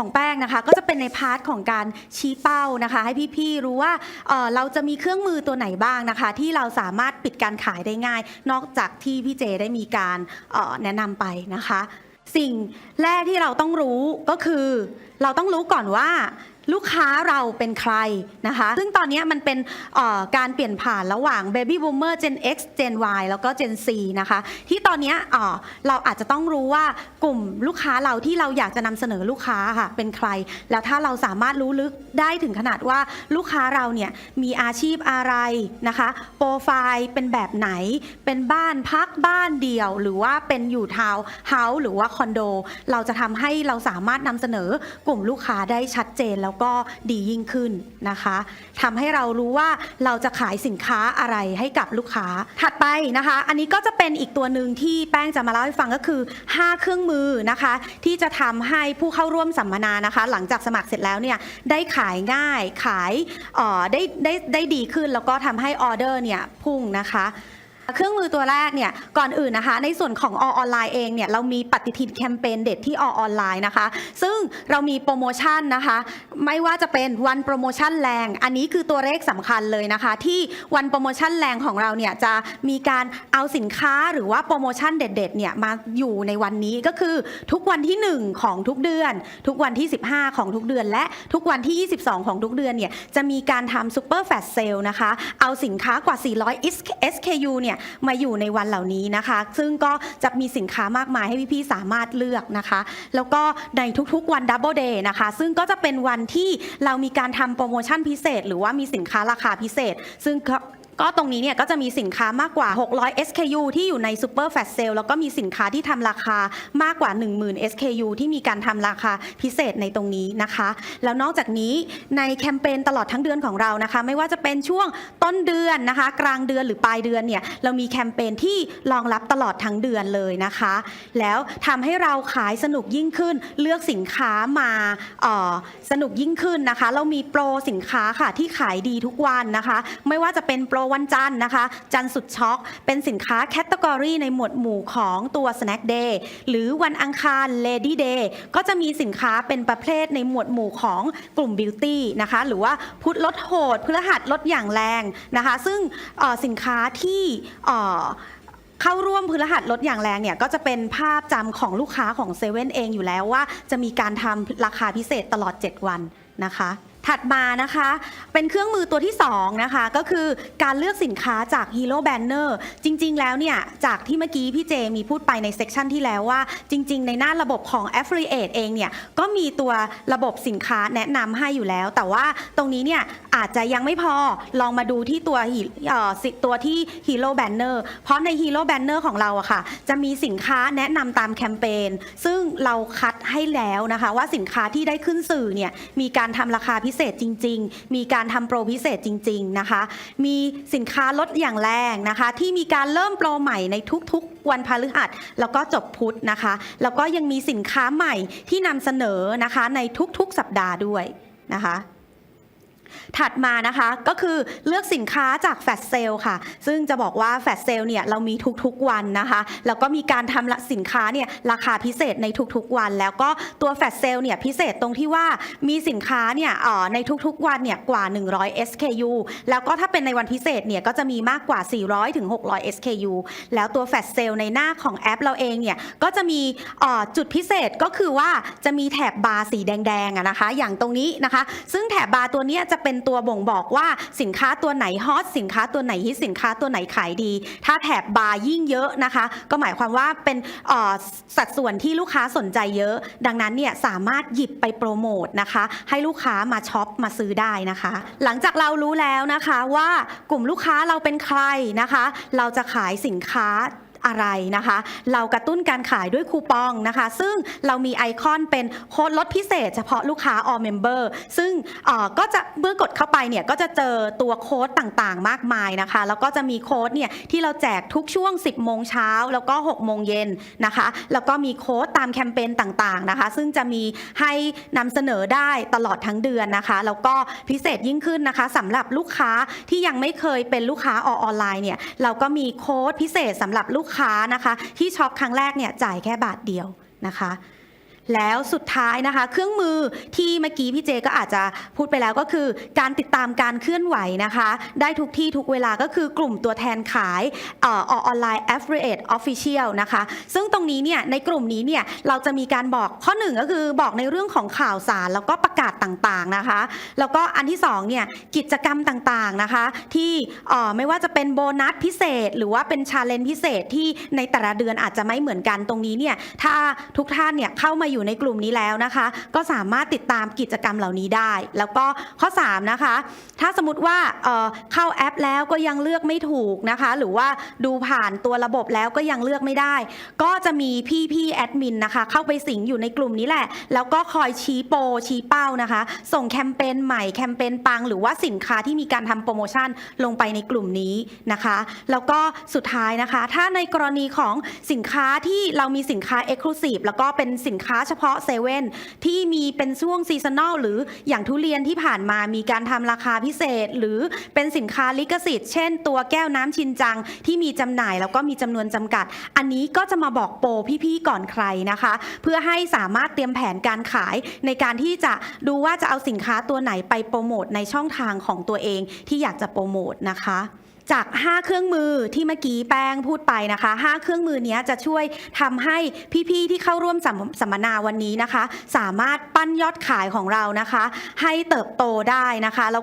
ของแป้งนะคะก็จะเป็นในพาร์ทของการชี้เป้านะคะ ให้พี่ๆรู้ว่าเอ่อเราจะมีเครื่องมือตัวไหนบ้างนะคะ ที่เราสามารถปิดการขายได้ง่าย นอกจากที่พี่เจได้มีการเอ่อแนะนำไปนะคะ สิ่งแรกที่เราต้องรู้ก็คือ เราต้องรู้ก่อนว่า ลูกค้าเราเป็นใครนะคะ ซึ่งตอนนี้มันเป็นการเปลี่ยนผ่านระหว่าง Baby Boomer Gen X Gen Y แล้วก็ Gen C นะคะ ที่ตอนนี้เอ่อเราอาจจะต้องรู้ว่ากลุ่มลูกค้าเราที่เราอยากจะนำเสนอลูกค้าค่ะเป็นใคร แล้วถ้าเราสามารถรู้ลึกได้ถึงขนาดว่าลูกค้าเราเนี่ยมีอาชีพอะไรนะคะโปรไฟล์เป็นแบบไหน เป็นบ้านพักบ้านเดี่ยว หรือว่าเป็นอยู่ทาวน์เฮาส์หรือว่าคอนโด เราจะทำให้เราสามารถนำเสนอกลุ่มลูกค้าได้ชัดเจนแล้วก็ดียิ่งขึ้นนะคะทำให้เรารู้ว่าเราจะขายสินค้าอะไรให้กับลูกค้า ถัดไปนะคะ อันนี้ก็จะเป็นอีกตัวหนึ่งที่แป้งจะมาเล่าให้ฟังก็คือ 5 เครื่องมือนะคะ ที่จะทำให้ผู้เข้าร่วมสัมมนานะคะ หลังจากสมัครเสร็จแล้วเนี่ยได้ขายง่ายขายออได้ได้ได้ดีขึ้นแล้วก็ทำให้ออเดอร์เนี่ยพุ่งนะคะ เครื่องมือตัวแรกเนี่ยก่อนอื่นนะคะ ในส่วนของอออนไลน์เองเนี่ยเรามีปฏิทินแคมเปญเด็ดที่อออนไลน์นะคะ ซึ่งเรามีโปรโมชั่นนะคะ ไม่ว่าจะเป็นวันโปรโมชั่นแรง อันนี้คือตัวเลขสำคัญเลยนะคะ ที่วันโปรโมชั่นแรงของเราเนี่ยจะมีการเอาสินค้าหรือว่าโปรโมชั่นเด็ดๆเนี่ยมาอยู่ในวันนี้ก็คือทุกวันที่ 1 ของทุกเดือน ทุกวันที่ 15 ของทุกเดือน และทุกวันที่ 22 ของทุกเดือนเนี่ยจะมีการทำซูเปอร์แฟลชเซลนะคะเอาสินค้ากว่า 400 SKU เนี่ยมาอยู่ในวันเหล่านี้นะคะ ซึ่งก็จะมีสินค้ามากมายให้พี่ๆสามารถเลือกนะคะ แล้วก็ในทุกๆวันดับเบิลเดย์นะคะ ซึ่งก็จะเป็นวันที่เรามีการทำโปรโมชั่นพิเศษ หรือว่ามีสินค้าราคาพิเศษ ซึ่ง ก็ตรงนี้เนี่ยก็จะมีสินค้ามากกว่า 600 SKU ที่อยู่ใน Super Fast Sale แล้วก็มีสินค้าที่ทำราคามากกว่า 10,000 SKU ที่มีการทำราคาพิเศษในตรงนี้นะคะ แล้วนอกจากนี้ในแคมเปญตลอดทั้งเดือนของเรานะคะ ไม่ว่าจะเป็นช่วงต้นเดือนนะคะ กลางเดือนหรือปลายเดือนเนี่ยเรามีแคมเปญที่รองรับตลอดทั้งเดือนเลยนะคะ แล้วทำให้เราขายสนุกยิ่งขึ้น เลือกสินค้ามาออสนุกยิ่งขึ้นนะคะ เรามีโปรสินค้าค่ะที่ขายดีทุกวันนะคะ ไม่ว่าจะเป็นโปรวันจันทร์นะคะ จันทร์สุดช็อก เป็นสินค้าแคตตากรีในหมวดหมู่ของตัว Snack Day หรือวันอังคาร Lady Day ก็จะมีสินค้าเป็นประเภทในหมวดหมู่ของกลุ่ม Beauty นะคะ หรือว่าพุธลดโหดพฤหัสลดอย่างแรงนะคะ ซึ่งสินค้าที่เอ่อเข้าร่วมพฤหัสลดอย่างแรงเนี่ยก็จะเป็นภาพจำของลูกค้าของเซเว่นเองอยู่แล้วว่าจะมีการทำราคาพิเศษตลอด 7 วันนะคะ ถัดมานะคะ เป็นเครื่องมือตัวที่ 2 นะคะ ก็คือการเลือกสินค้าจาก Hero Banner จริง ๆ แล้วเนี่ย จากที่เมื่อกี้พี่เจมีพูดไปในเซกชันที่แล้วว่า จริง ๆ ในหน้าระบบของ Affiliate เองเนี่ย ก็มีตัวระบบสินค้าแนะนำให้อยู่แล้ว แต่ว่าตรงนี้เนี่ย อาจจะยังไม่พอลองมาดูที่ตัวตัวที่ Hero Banner เพราะใน Hero Banner ของเราอะค่ะ จะมีสินค้าแนะนำตามแคมเปญซึ่งเราคัดให้แล้วนะคะ ว่าสินค้าที่ได้ขึ้นสื่อเนี่ยมีการทำราคาพิเศษจริง ๆ มีการทำโปรพิเศษจริง ๆ นะคะ มีสินค้าลดอย่างแรงนะคะ ที่มีการเริ่มโปรใหม่ในทุกๆ วันพฤหัสแล้วก็จบพุธนะคะ แล้วก็ยังมีสินค้าใหม่ที่นำเสนอนะคะในทุกๆสัปดาห์ด้วยนะคะ ถัดมานะคะก็คือเลือกสินค้าจากแฟลชเซลค่ะ ซึ่งจะบอกว่าแฟลชเซลเนี่ยเรามีทุกๆวันนะคะ แล้วก็มีการทำสินค้าเนี่ยราคาพิเศษในทุกๆวัน แล้วก็ตัวแฟลชเซลเนี่ยพิเศษตรงที่ว่ามีสินค้าเนี่ยในทุกๆวันเนี่ยกว่า 100 SKU แล้วก็ถ้าเป็นในวันพิเศษเนี่ยก็จะมีมากกว่า 400ถึง600 SKU แล้วตัวแฟลชเซลในหน้าของแอปเราเองเนี่ยก็จะมีจุดพิเศษก็คือว่าจะมีแถบบาร์สีแดงๆอะนะคะ อย่างตรงนี้นะคะ ซึ่งแถบบาร์ตัวเนี้ยจะเป็นตัวบ่งบอกว่าสินค้าตัวไหนฮอตสินค้าตัวไหนฮิตสินค้าตัวไหนขายดี ถ้าแถบบาร์ยิ่งเยอะนะคะ ก็หมายความว่าเป็นสัดส่วนที่ลูกค้าสนใจเยอะ ดังนั้นเนี่ยสามารถหยิบไปโปรโมทนะคะ ให้ลูกค้ามาช็อปมาซื้อได้นะคะ หลังจากเรารู้แล้วนะคะว่ากลุ่มลูกค้าเราเป็นใครนะคะ เราจะขายสินค้า อะไรนะคะ เรากระตุ้นการขายด้วยคูปองนะคะ ซึ่งเรามีไอคอนเป็นโค้ดลดพิเศษ เฉพาะลูกค้า all member ซึ่งก็จะเมื่อกดเข้าไปเนี่ยก็จะเจอตัวโค้ดต่างๆ มากมายนะคะ แล้วก็จะมีโค้ดเนี่ยที่เราแจกทุกช่วง 10 โมงเช้า แล้วก็ 6 โมงเย็นนะคะ แล้วก็มีโค้ดตามแคมเปญต่างๆนะคะ ซึ่งจะมีให้นำเสนอได้ตลอดทั้งเดือนนะคะ แล้วก็พิเศษยิ่งขึ้นนะคะสำหรับลูกค้าที่ยังไม่เคยเป็นลูกค้าออนไลน์เนี่ยเราก็มีโค้ดพิเศษสำหรับลูกค้านะคะ ที่ช็อปครั้งแรกเนี่ยจ่ายแค่บาทเดียวนะคะ แล้วสุดท้ายนะคะ เครื่องมือที่เมื่อกี้พี่เจก็อาจจะพูดไปแล้วก็คือ การติดตามการเคลื่อนไหวนะคะ ได้ทุกที่ทุกเวลาก็คือกลุ่มตัวแทนขายออนไลน์ affiliate official นะคะ ซึ่งตรงนี้เนี่ยในกลุ่มนี้เนี่ยเราจะมีการบอกข้อหนึ่งก็คือบอกในเรื่องของข่าวสารแล้วก็ประกาศต่างๆนะคะ แล้วก็อันที่สองเนี่ยกิจกรรมต่างๆนะคะ ที่ไม่ว่าจะเป็นโบนัสพิเศษ หรือว่าเป็นชาเลนจ์พิเศษที่ในแต่ละเดือนอาจจะไม่เหมือนกันตรงนี้เนี่ยถ้าทุกท่านเนี่ยเข้ามาอยู่ในกลุ่มนี้แล้วนะคะ ก็สามารถติดตามกิจกรรมเหล่านี้ได้ แล้วก็ข้อ 3 นะคะ ถ้าสมมติว่าเเข้าแอปแล้วก็ยังเลือกไม่ถูกนะคะ หรือว่าดูผ่านตัวระบบแล้วก็ยังเลือกไม่ได้ ก็จะมีพี่พี่แอดมินนะคะ เข้าไปสิงอยู่ในกลุ่มนี้แหละ แล้วก็คอยชี้โปรชี้เป้านะคะ ส่งแคมเปญใหม่แคมเปญปัง หรือว่าสินค้าที่มีการทำโปรโมชั่นลงไปในกลุ่มนี้นะคะ แล้วก็สุดท้ายนะคะ ถ้าในกรณีของสินค้าที่เรามีสินค้า Exclusive แล้วก็เป็นสินค้าเฉพาะเซเว่นที่มีเป็นช่วงซีซันอลหรืออย่างทุเรียนที่ผ่านมามีการทำราคาพิเศษ หรือเป็นสินค้าลิขสิทธิ์ เช่น ตัวแก้วน้ำชินจังที่มีจำหน่ายแล้วก็มีจำนวนจำกัด อันนี้ก็จะมาบอกโปรพี่ๆก่อนใครนะคะ เพื่อให้สามารถเตรียมแผนการขายในการที่จะดูว่าจะเอาสินค้าตัวไหนไปโปรโมทในช่องทางของตัวเองที่อยากจะโปรโมทนะคะ จาก 5 เครื่องมือที่เมื่อกี้แป้งพูดไปนะคะ 5 เครื่องมือเนี้ยจะช่วยทำให้พี่ๆที่เข้าร่วมสัมมนาวันนี้นะคะ สามารถปั้นยอดขายของเรานะคะ ให้เติบโตได้นะคะแล้วก็